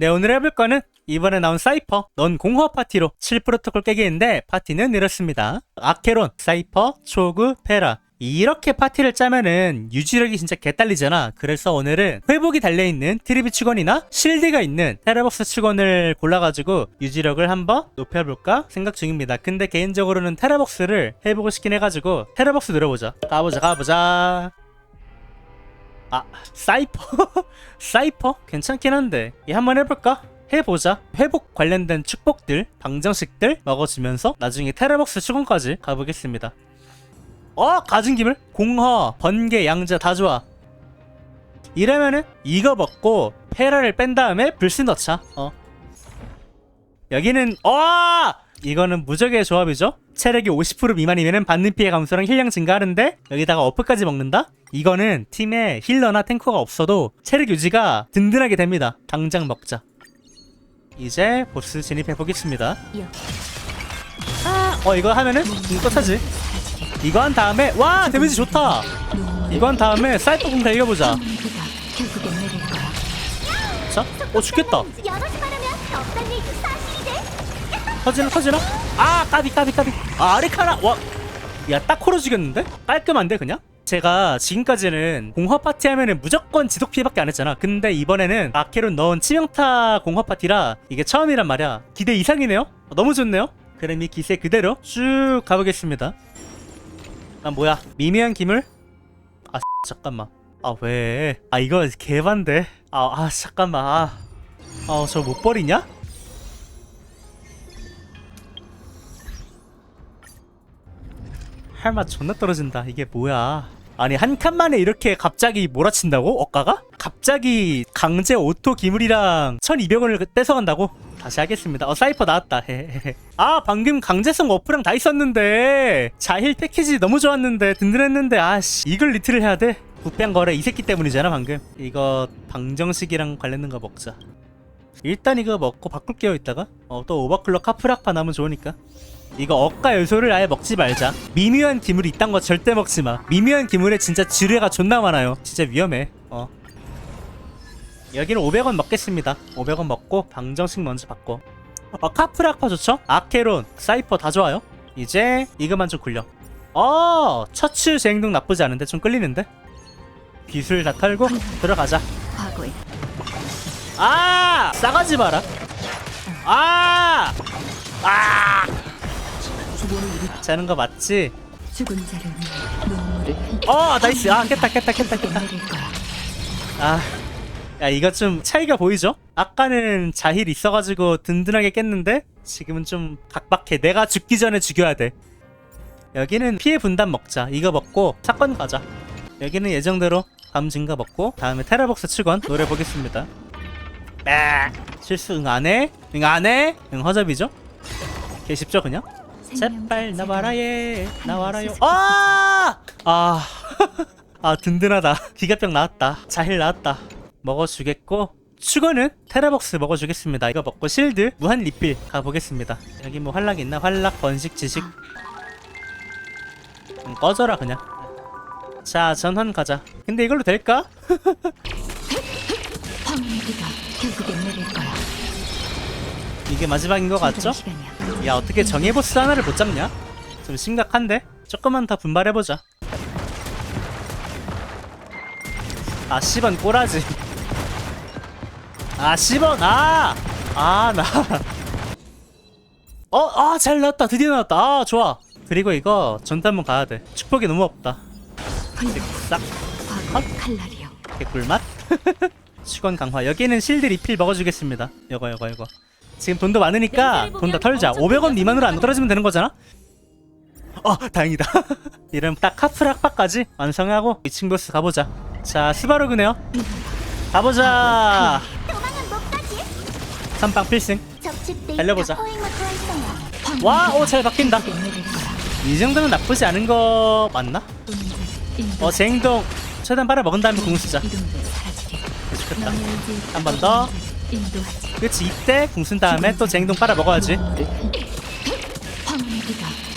네 오늘 해볼 거는 이번에 나온 사이퍼 넌 공허 파티로 7 프로토콜 깨기인데 파티는 이렇습니다. 아케론, 사이퍼, 초그, 페라. 이렇게 파티를 짜면은 유지력이 진짜 개딸리잖아. 그래서 오늘은 회복이 달려있는 트리비 축원이나 실드가 있는 테라벅스 축원을 골라가지고 유지력을 한번 높여볼까 생각 중입니다. 근데 개인적으로는 테라벅스를 해보고 싶긴 해가지고 테라벅스 늘어보자. 가보자 가보자 아 사이퍼? 사이퍼? 괜찮긴 한데 이 한번 해볼까? 해보자. 회복 관련된 축복들 방정식들 먹어주면서 나중에 테라벅스 축원까지 가보겠습니다. 어 가진 김을? 공허 번개 양자 다 좋아. 이러면은 이거 먹고 페라를 뺀 다음에 불신 넣자. 어. 여기는 어 이거는 무적의 조합이죠 체력이 50% 미만이면 받는 피해 감소랑 힐량 증가하는데 여기다가 어프까지 먹는다? 이거는 팀에 힐러나 탱커가 없어도 체력 유지가 든든하게 됩니다. 당장 먹자. 이제 보스 진입해 보겠습니다. 어 이거 하면은 이거 차지. 이거 한 다음에 와 데미지 좋다. 이거 한 다음에 사이퍼 공 달려보자. 결국엔 내릴 거야. 자, 어 죽겠다 터지나 터지나? 아 까비 까비 까비. 아 아리카나. 와야딱 코로 죽였는데? 깔끔한데 그냥? 제가 지금까지는 공화 파티 하면은 무조건 지속 피해밖에 안 했잖아. 근데 이번에는 아케론 넣은 치명타 공화 파티라 이게 처음이란 말이야. 기대 이상이네요? 어, 너무 좋네요? 그럼 이 기세 그대로 쭉 가보겠습니다. 아 뭐야? 미미한 기물? 아 잠깐만. 아 왜? 아 이거 개반데? 아, 아 잠깐만. 아, 아저못 버리냐? 할 맛 존나 떨어진다. 이게 뭐야? 아니 한 칸만에 이렇게 갑자기 몰아친다고? 억가가? 갑자기 강제 오토 기물이랑 1200원을 뺏어간다고? 다시 하겠습니다. 어 사이퍼 나왔다. 아 방금 강제성 어프랑 다 있었는데 자힐 패키지 너무 좋았는데 든든했는데 아씨 이걸 리트를 해야 돼? 국병 거래 이 새끼 때문이잖아 방금. 이거 방정식이랑 관련된 거 먹자. 일단 이거 먹고 바꿀게요 이따가. 어 또 오버클럭 카프락파 나면 좋으니까. 이거 억가 요소를 아예 먹지 말자. 미묘한 기물이 있단 거 절대 먹지 마. 미묘한 기물에 진짜 지뢰가 존나 많아요. 진짜 위험해. 어. 여기는 500원 먹겠습니다. 500원 먹고 방정식 먼저 바꿔. 어, 카프락파 좋죠? 아케론, 사이퍼 다 좋아요. 이제 이것만 좀 굴려. 어, 처츠 제행동 나쁘지 않은데 좀 끌리는데? 기술 다 털고 들어가자. 아! 싸가지 마라. 아! 아! 자는 거 맞지? 죽은 자를 위해 눈물을 흘려 어, 나이스. 아, 깼다, 깼다, 깼다, 깼다. 내릴 거야. 아, 야 이거 좀 차이가 보이죠? 아까는 자힐 있어가지고 든든하게 깼는데 지금은 좀 각박해. 내가 죽기 전에 죽여야 돼. 여기는 피해 분담 먹자. 이거 먹고 사건 가자. 여기는 예정대로 감 증가 먹고 다음에 테라복스 치건 노래 보겠습니다. 아, 실수 응 안해? 응 안해? 응 허접이죠? 개 쉽죠 그냥? 제발 나와라 예 나와라요. 아! 아, 아 든든하다. 기가병 나왔다. 자힐 나왔다. 먹어주겠고 추가는 테라벅스 먹어주겠습니다. 이거 먹고 실드 무한 리필 가보겠습니다. 여기 뭐 활락 있나? 활락 번식 지식. 음, 꺼져라 그냥. 자 전환 가자. 근데 이걸로 될까? 황무기가 결국엔 내릴 거야. 이게 마지막인 것 같죠? 시간이야. 야 어떻게 정예보스 하나를 못 잡냐? 좀 심각한데? 조금만 더 분발해보자. 아 10원 꼬라지. 아 10원 아! 아나. 어? 아 잘 나왔다. 드디어 나왔다. 아 좋아. 그리고 이거 전단문 가야돼. 축복이 너무 없다. 싹. 칼날이요. 개꿀맛? 수건 강화. 여기는 실드 리필 먹어주겠습니다. 이거 이거 이거 지금 돈도 많으니까 돈 다 털자 500원 미만으로 안 떨어지면 되는 거잖아 어 다행이다 이름 딱 카프락파까지 완성하고 2층 보스 가보자 자 스바루 그네요 가보자 도망은 못 가지. 선빵 필승 달려보자. 와, 오, 잘 바뀐다. 이 정도면 나쁘지 않은 거 맞나? 어 제행동 최대한 빨아 먹은 다음에 궁 쓰자. 좋겠다 의지에 한번 더. 인도하지. 그치 이때 궁 쓴 다음에 또 제행동 빨아 먹어야지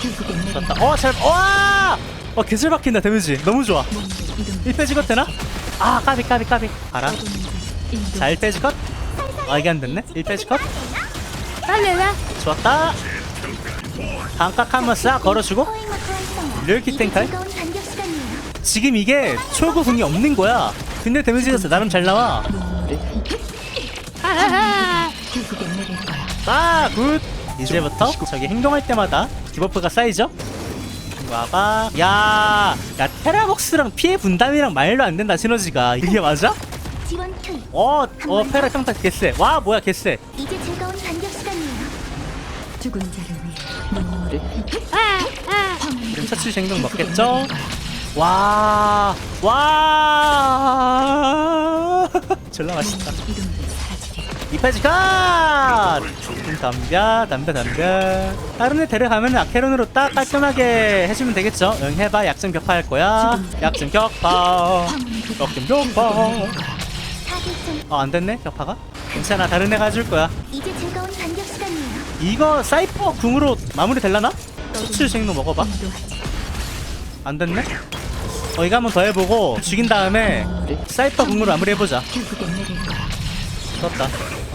결국엔 좋다 거야. 어잘 와! 어 개잘 박힌다 데미지 너무 좋아 몸들 이동. 1 빼지 것 되나? 아 까비 까비 까비 오는 자 인도. 잘 빼지 것? 아 이게 안 됐네 1페이지 컷 좋았다 반각 한번 싹 걸어주고 반격 시간이에요. 지금 이게 초구 궁이 없는 거야 근데 데미지가 나름 잘 나와 결국엔 내릴 거야. 아 굿 이제부터 저기 행동할 때마다 디버프가 쌓이죠 와봐 야, 야 테라복스랑 피해 분담이랑 말도 안 된다 시너지가 이게 맞아? 지원 투입. 어, 어 페라 평타 개쎄 와 뭐야 개쎄 이제 즐거운 반격 시간이에요. 죽은 자를 위해 눈물을 지금 처치 행동 먹겠죠? 와, 와, 졸라 맛있다. 사라지리. 이파지 컷! 좀 덤벼, 덤벼, 덤벼. 다른 애 데려가면 아케론으로 딱 깔끔하게 해주면 되겠죠? 응, 해봐. 약점 격파 할 거야. 약점 격파. 약점 격파. 어, 안 됐네, 격파가? 괜찮아, 다른 애가 해줄 거야. 이제 즐거운 반격 시간이에요. 이거 사이퍼 궁으로 마무리 될라나? 수출 생도 먹어봐. 안 됐네? 어, 이거 한번 더 해보고 죽인 다음에 사이퍼 궁으로 마무리 해보자. 결국엔 내릴 거야. 떴다.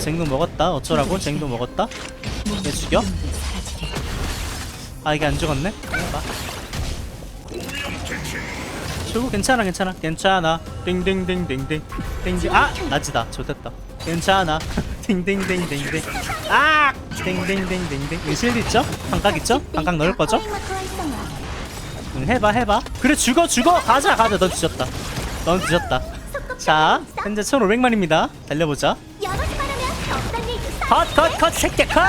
어, 쟁도 먹었다. 어쩌라고? 쟁도 먹었다. 얘 죽여? 아 이게 안 죽었네? 해봐. 죽고 괜찮아 괜찮아 괜찮아 띵띵띵띵띵 띵띵 아 낮이다 좋됐다 괜찮아 띵띵띵띵띵 아 띵띵띵띵띵 이 실드 있죠? 반각 있죠? 반각 넣을 거죠? 응, 해봐 해봐 그래 죽어 죽어 가자 가자 넌 뒤졌다 넌 뒤졌다 자 현재 1500만입니다 달려보자 컷 컷 컷 새끼 컷!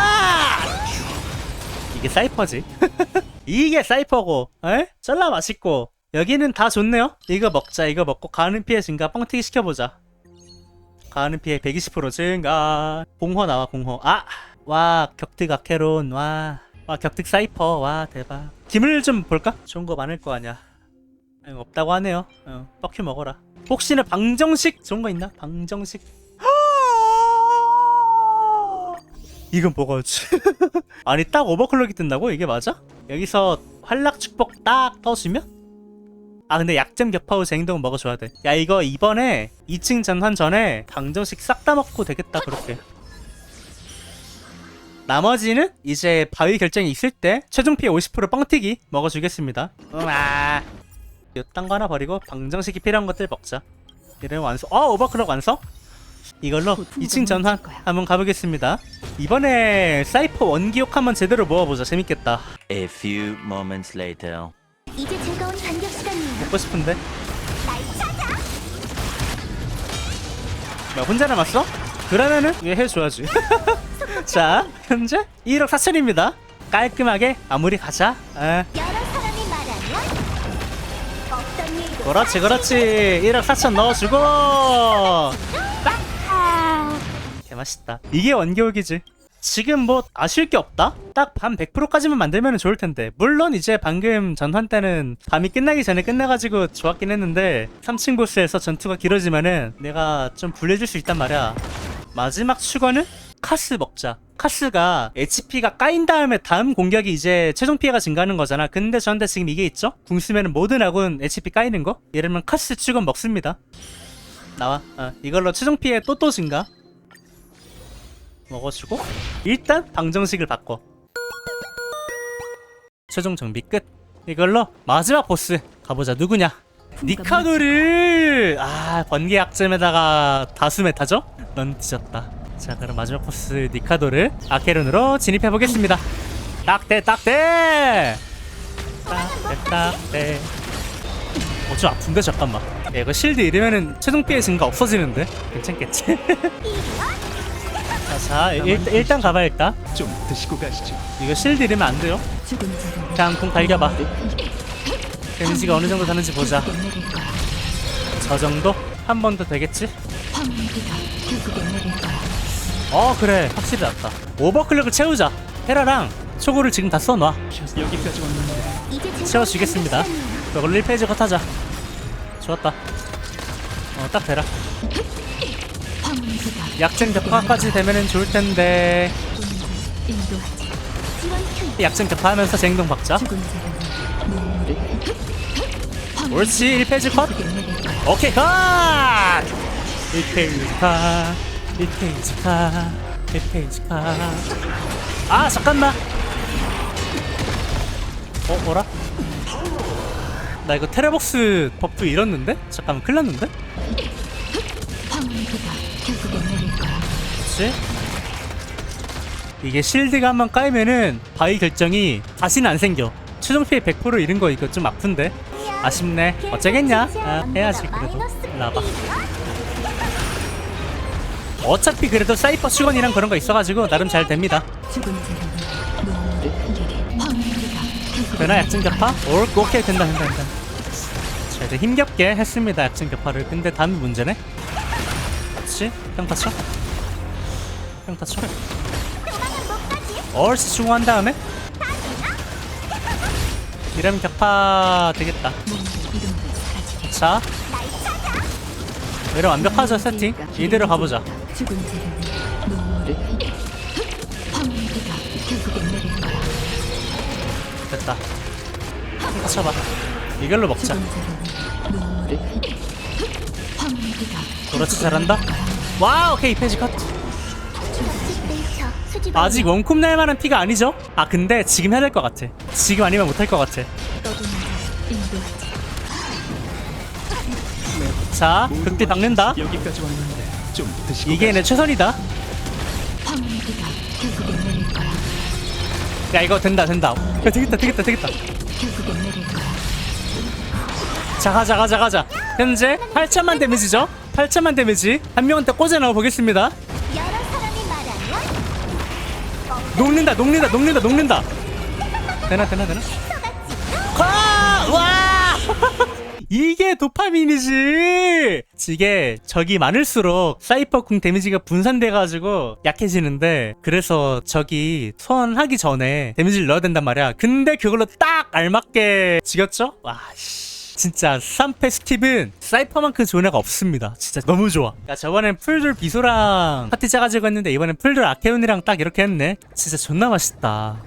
이게 사이퍼지? 이게 사이퍼고 에? 쩔라 맛있고. 여기는 다 좋네요? 이거 먹자 이거 먹고 가는 피해 증가 뻥튀기 시켜보자. 가는 피해 120% 증가. 공허 나와 공허. 아 와 격특 아케론 와, 와 격특 사이퍼. 와 대박. 김을 좀 볼까? 좋은 거 많을 거 아니야. 응, 없다고 하네요. 어, 뻑큐 먹어라. 혹시나 방정식? 좋은 거 있나? 방정식 이건 먹어야지. 아니 딱 오버클럭이 뜬다고? 이게 맞아? 여기서 활락 축복 딱 떠주면? 아 근데 약점 격파 후 쟁동 먹어줘야 돼. 야 이거 이번에 2층 전환 전에 방정식 싹 다 먹고 되겠다 그렇게. 나머지는 이제 바위 결정이 있을 때 최종 피해 50% 뻥튀기 먹어주겠습니다. 음아. 이딴 거 하나 버리고 방정식이 필요한 것들 먹자. 이러면 완성. 어 오버클럭 완성? 이걸로 2층 전환 한번 가보겠습니다. 이번에 사이퍼 원기옥 한번 제대로 모아보자. 재밌겠다. A few moments later. 이제 즐거운 반격 시간이에요. 먹고 싶은데. 날 찾아. 뭐 혼자 남았어? 그러면은 얘 해줘야지. 자, 현재 1억 4천입니다. 깔끔하게 마무리 가자. 에, 여러 사람이 말하면 없던 일도 그렇지, 그렇지. 1억 4천 넣어주고. 개 맛있다. 이게 원기옥이지. 지금 뭐 아쉬울 게 없다? 딱 밤 100%까지만 만들면 좋을 텐데. 물론 이제 방금 전환 때는 밤이 끝나기 전에 끝나가지고 좋았긴 했는데 3층 보스에서 전투가 길어지면은 내가 좀 불리해질 수 있단 말이야. 마지막 추가는 카스 먹자. 카스가 HP가 까인 다음에 다음 공격이 이제 최종 피해가 증가하는 거잖아. 근데 저한테 지금 이게 있죠? 궁 쓰면은 모든 아군 HP 까이는 거? 예를 들면 카스 추건 먹습니다. 나와. 어, 이걸로 최종 피해 또또 증가. 먹어주고 일단 방정식을 바꿔. 최종 정비 끝. 이걸로 마지막 보스 가보자. 누구냐? 니카도를 아 번개 약점에다가 다수 메타죠? 넌 뒤졌다. 자 그럼 마지막 보스 니카도를 아케론으로 진입해 보겠습니다. 딱대 딱대. 딱대 딱대. 어좀 아픈데 잠깐만. 야, 이거 실드 잃으면은 최종 피해 증가 없어지는데 괜찮겠지? 자, 자 일, 일단 가봐 일단. 좀 드시고 가시죠. 이거 실드 잃으면 안 돼요. 죽은 그냥 공 갈겨봐. 데미지가 어느 정도 되는지 보자. 결국엔 내릴 거야. 저 정도? 한 번 더 되겠지? 내릴 거야. 어 그래 확실히 낫다. 오버클럭을 채우자. 헤라랑 초고를 지금 다 써놔. 여기까지 왔는데 이제 채워주겠습니다. 이걸 1페이지 컷하자. 좋았다. 어딱 되라. 약점 격파까지 되면은 좋을 텐데. 약점 격파하면서 쟁동 박자. 옳지 1페이지 컷. 오케이 컷! 1페이지 컷 1페이지 가 1페이지 가아 잠깐만 어 뭐라? 나 이거 테레복스 버프 잃었는데? 잠깐만 큰일 났는데? 그치? 이게 실드가 한 번 까이면은 바위 결정이 다시는 안 생겨. 최종 피해 100% 잃은 거 이거 좀 아픈데? 아쉽네. 어쩌겠냐? 아, 해야지 그래도. 나봐. 어차피 그래도 사이퍼 수건이랑 그런 거 있어가지고 나름 잘 됩니다. 내릴 약증. 격파? 올 오케이 된다 된다 된다. 자 이제 힘겹게 했습니다 약증 격파를. 근데 다음이 문제네? 그렇지 평타 쳐 평타 쳐 얼씨 중호한 다음에? 이러면 격파 되겠다. 자. 이러 완벽하죠 세팅? 이대로 가보자. 됐다. 평타 쳐봐. 이걸로 먹자. 그렇지 잘한다. 와 오케이 페이지 컷 아직 원콤 날 만한 피가 아니죠? 아 근데 지금 해야 될 것 같아 지금 아니면 못할 것 같아 자 극딜 드시고 이게 내. 최선이다. 야 이거 된다 된다 야 되겠다 되겠다 되겠다 결국엔 내릴 거야. 자 가 자 가 자 가 자 현재 8천만 데미지죠 8천만 데미지 한 명한테 꽂아 넣어 보겠습니다 녹는다 녹는다 녹는다 녹는다 되나 되나 되나 와! 와! 이게 도파민이지 이게 적이 많을수록 사이퍼 궁 데미지가 분산돼가지고 약해지는데 그래서 적이 소환하기 전에 데미지를 넣어야 된단 말이야 근데 그걸로 딱 알맞게 지겼죠? 와 씨. 진짜 3패 스팁은 사이퍼만큼 좋은 애가 없습니다. 진짜 너무 좋아. 야 저번엔 풀들 비소랑 파티 짜가지고 했는데 이번엔 풀들 아케온이랑 딱 이렇게 했네. 진짜 존나 맛있다